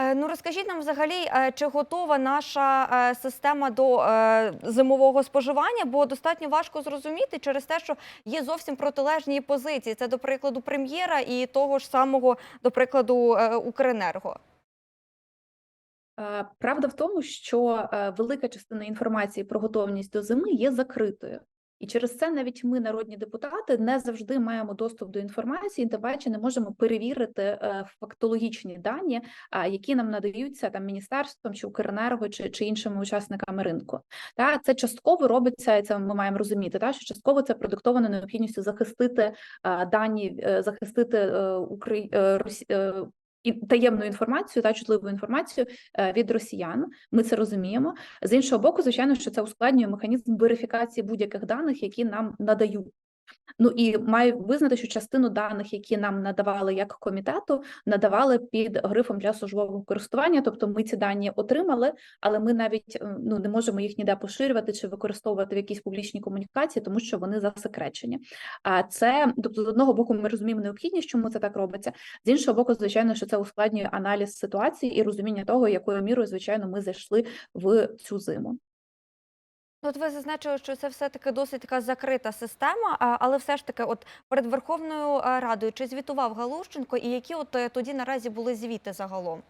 Е, Ну розкажіть нам взагалі, е, чи готова наша е, система до зимового споживання, бо достатньо важко зрозуміти через те, що є зовсім протилежні позиції. Це до прикладу прем'єра і того ж самого, до прикладу, Укренерго. Правда в тому, що велика частина інформації про готовність до зими є закритою. І через це навіть ми, народні депутати, не завжди маємо доступ до інформації, тим паче не можемо перевірити е, фактологічні дані, які нам надаються там міністерством чи Укренерго чи, чи іншими учасниками ринку. Та це частково робиться, і це ми маємо розуміти. Та що частково це продиктовано необхідністю захистити е, дані, е, захистити е, Украї... і таємну інформацію та чутливу інформацію е, від росіян. Ми це розуміємо. З іншого боку, звичайно, що це ускладнює механізм верифікації будь-яких даних, які нам надають. Ну і маю визнати, що частину даних, які нам надавали як комітету, надавали під грифом для службового користування. Тобто ми ці дані отримали, але ми навіть е, ну не можемо їх ніде поширювати чи використовувати в якійсь публічній комунікації, тому що вони засекречені. А це тобто, з одного боку, ми розуміємо необхідність, чому це так робиться. З іншого боку, звичайно, що це ускладнює аналіз ситуації і розуміння того, якою мірою, звичайно, ми зайшли в цю зиму. Ну, От ви зазначили, що це все-таки досить така закрита система, але все ж таки, от перед Верховною Радою чи звітував Галущенко, і які от е, тоді наразі були звіти загалом?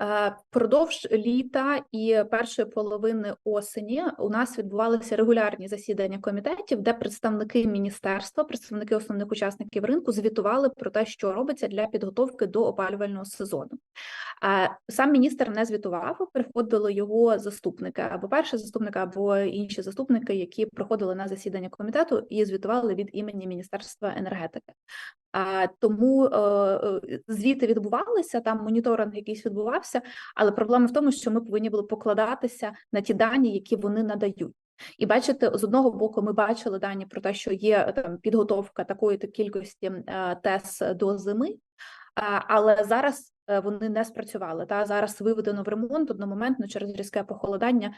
Е, Впродовж літа і першої половини осені у нас відбувалися регулярні засідання комітетів, де представники міністерства, представники основних учасників ринку звітували про те, що робиться для підготовки до опалювального сезону. Е, Сам міністр не звітував, приходили його заступники або перший заступник, або інші заступники, які приходили на засідання комітету і звітували від імені Міністерства енергетики. А тому е, е, звіти відбувалися, там моніторинг якийсь відбувався, але проблема в тому, що ми повинні були покладатися на ті дані, які вони надають. І бачите, з одного боку, ми бачили дані про те, що є там підготовка такої то кількості е, ТЕС до зими, але зараз вони не спрацювали. Та зараз виведено в ремонт одномоментно через різке похолодання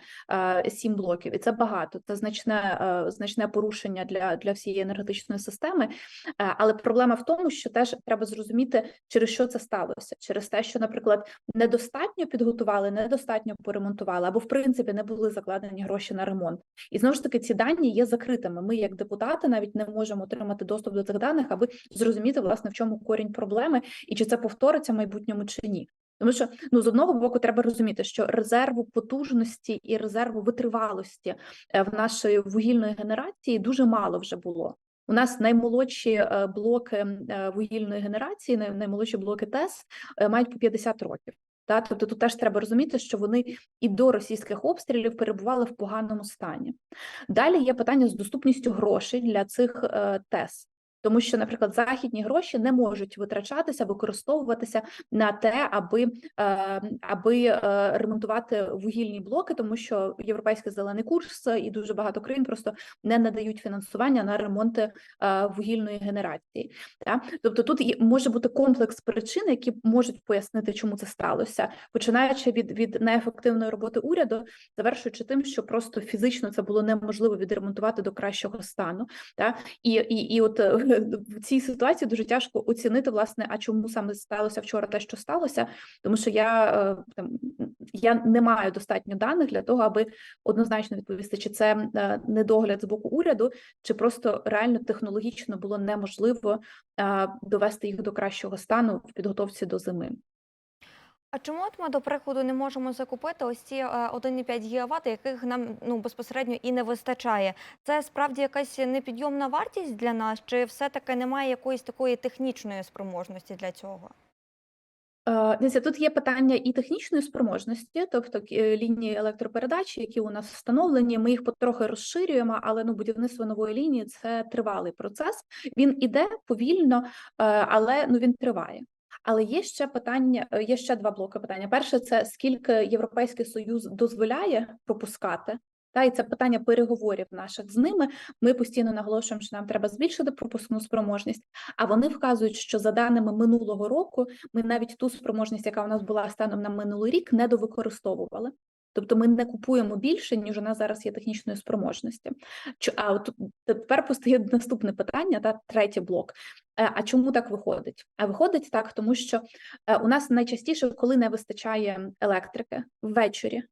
е, сім блоків, і це багато. Це значне е, значне порушення для, для всієї енергетичної системи. Е, Але проблема в тому, що теж треба зрозуміти, через що це сталося. Через те, що, наприклад, недостатньо підготували, недостатньо поремонтували, або в принципі не були закладені гроші на ремонт. І знову ж таки, ці дані є закритими. Ми, як депутати, навіть не можемо отримати доступ до цих даних, аби зрозуміти, власне, в чому корінь проблеми і чи це повториться в майбутньому чи ні. Тому що ну з одного боку треба розуміти, що резерву потужності і резерву витривалості е, в нашої вугільної генерації дуже мало вже було. У нас наймолодші е, блоки е, вугільної генерації, най- наймолодші блоки ТЕС мають по 50 років. Та тобто тут теж треба розуміти, що вони і до російських обстрілів перебували в поганому стані. Далі є питання з доступністю грошей для цих ТЕС. Тому що, наприклад, західні гроші не можуть витрачатися, використовуватися на те, аби е, аби е, ремонтувати вугільні блоки, тому що європейський зелений курс і дуже багато країн просто не надають фінансування на ремонти е, вугільної генерації. Тобто тут може бути комплекс причин, які можуть пояснити, чому це сталося, починаючи від, від неефективної роботи уряду, завершуючи тим, що просто фізично це було неможливо відремонтувати до кращого стану. Та? І, і, і от в цій ситуації дуже тяжко оцінити, власне, а чому саме сталося вчора те, що сталося, тому що я е, там я не маю достатньо даних для того, аби однозначно відповісти, чи це е, недогляд з боку уряду, чи просто реально технологічно було неможливо е, довести їх до кращого стану в підготовці до зими. А чому от ми, до прикладу, не можемо закупити ось ці е, 1,5 ГВт, яких нам ну безпосередньо і не вистачає? Це справді якась непідйомна вартість для нас, чи все-таки немає якоїсь такої технічної спроможності для цього? Е, тут є питання і технічної спроможності, тобто е, лінії електропередачі, які у нас встановлені. Ми їх потрохи розширюємо, але ну будівництво нової лінії це тривалий процес. Він іде повільно, е, але ну він триває. Але є ще питання, е, є ще два блоки питання. Перше, це скільки Європейський Союз дозволяє пропускати. Та і це питання переговорів наших з ними. Ми постійно наголошуємо, що нам треба збільшити пропускну спроможність. А вони вказують, що за даними минулого року ми навіть ту спроможність, яка у нас була станом на минулий рік, не довикористовували. Тобто ми не купуємо більше, ніж у нас зараз є технічної спроможності. А от тепер постає наступне питання, та третій блок. Е, А чому так виходить? А виходить так, тому що е, у нас найчастіше, коли не вистачає електрики ввечері,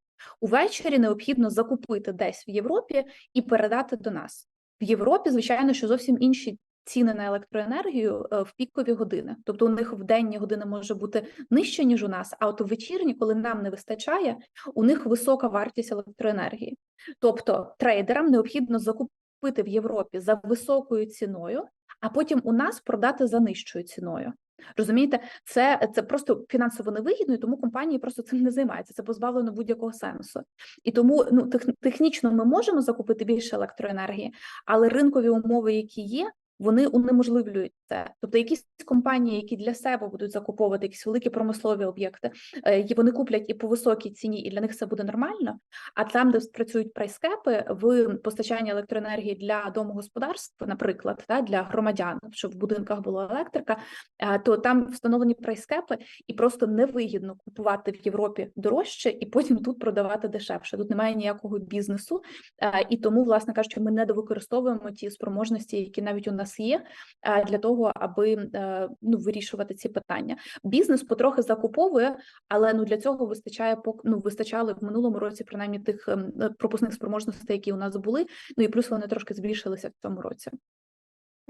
увечері необхідно закупити десь в Європі і передати до нас. В Європі, звичайно, що зовсім інші ціни на електроенергію е, в пікові години. Тобто у них в денні години може бути нижче, ніж у нас, а от у вечірні, коли нам не вистачає, у них висока вартість електроенергії. Тобто трейдерам необхідно закупити в Європі за високою ціною, а потім у нас продати за нижчою ціною. Розумієте, це, це просто фінансово невигідно, і тому компанії просто цим не займаються. Це позбавлено будь-якого сенсу. І тому ну тех, технічно ми можемо закупити більше електроенергії, але ринкові умови, які є, вони унеможливлюють це. Тобто, якісь компанії, які для себе будуть закуповувати якісь великі промислові об'єкти, е, вони куплять і по високій ціні, і для них це буде нормально. А там, де працюють прайскепи, в постачанні електроенергії для домогосподарств, наприклад, та для громадян, щоб в будинках була електрика, е, то там встановлені прайскепи, і просто невигідно купувати в Європі дорожче і потім тут продавати дешевше. Тут немає ніякого бізнесу, е, і тому, власне кажучи, ми недовикористовуємо ті спроможності, які навіть у нас є, е, для того, аби е, ну вирішувати ці питання. Бізнес потрохи закуповує, але ну для цього вистачає ну, вистачало в минулому році, принаймні тих ем, е, пропускних спроможностей, які у нас були. Ну і плюс вони трошки збільшилися в цьому році.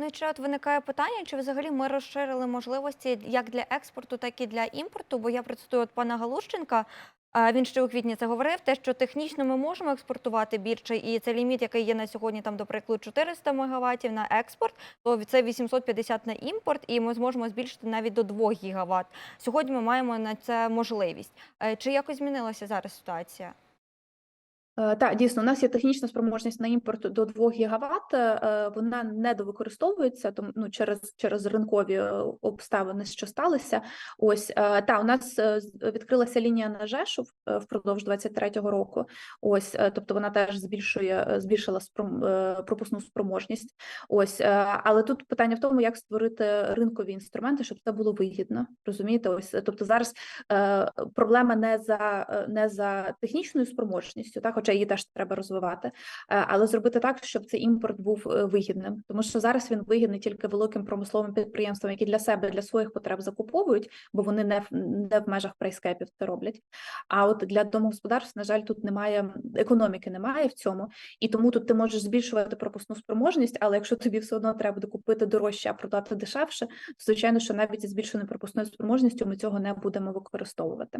Ну і чи от виникає питання, чи взагалі ми розширили можливості як для експорту, так і для імпорту? Бо я процитую от пана Галущенка. Він ще у квітні це говорив, те, що технічно ми можемо експортувати більше, і це ліміт, який є на сьогодні, там, до прикладу, 400 мегаваттів на експорт, то це 850 на імпорт, і ми зможемо збільшити навіть до 2 гігават. Сьогодні ми маємо на це можливість. Е, Чи якось змінилася зараз ситуація? Е, Так, дійсно, у нас є технічна спроможність на імпорт до 2 гігават. е, Вона недовикористовується, тому ну через через ринкові е, обставини, що сталися. Ось та у нас відкрилася лінія на Жешув е, впродовж 23-го року. Ось, тобто вона теж збільшує збільшила спром- пропускну спроможність. Ось, але тут питання в тому, як створити ринкові інструменти, щоб це було вигідно. Розумієте? Ось, тобто зараз проблема не за не за технічною спроможністю, так, хоча її теж треба розвивати, е, але зробити так, щоб цей імпорт був е, вигідним, тому що зараз він вигідний тільки великим промисловим підприємствам, які для себе для своїх потреб закуповують, бо вони не в не в межах прайскепів це роблять. А от для домогосподарств, на жаль, тут немає економіки, немає в цьому, і тому тут ти можеш збільшувати пропускну спроможність, але якщо тобі все одно треба буде купити дорожче, а продати дешевше, то звичайно, що навіть зі збільшеною пропускною спроможністю ми цього не будемо використовувати.